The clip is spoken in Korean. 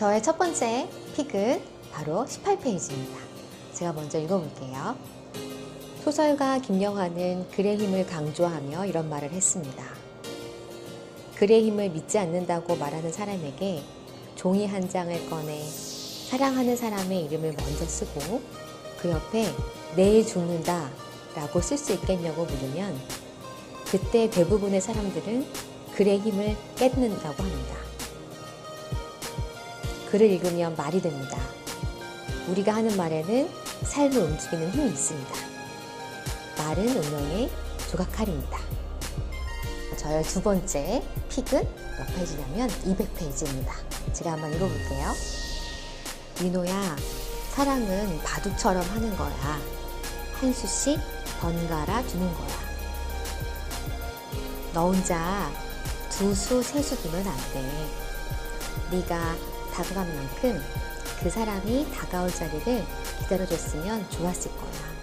저의 첫 번째 픽은 바로 18페이지입니다. 제가 먼저 읽어볼게요. 소설가 김영하는 글의 힘을 강조하며 이런 말을 했습니다. 글의 힘을 믿지 않는다고 말하는 사람에게 종이 한 장을 꺼내 사랑하는 사람의 이름을 먼저 쓰고 그 옆에 내일 죽는다 라고 쓸 수 있겠냐고 물으면 그때 대부분의 사람들은 글의 힘을 뺏는다고 합니다. 글을 읽으면 말이 됩니다. 우리가 하는 말에는 삶을 움직이는 힘이 있습니다. 말은 운명의 조각칼입니다. 저의 두 번째 픽은 몇 페이지냐면 200페이지입니다. 제가 한번 읽어볼게요. 민호야, 사랑은 바둑처럼 하는 거야. 한 수씩 번갈아 주는 거야. 너 혼자 두 수, 세 수 두면 안 돼. 네가 다가간 만큼 그 사람이 다가올 자리를 기다려줬으면 좋았을 거야.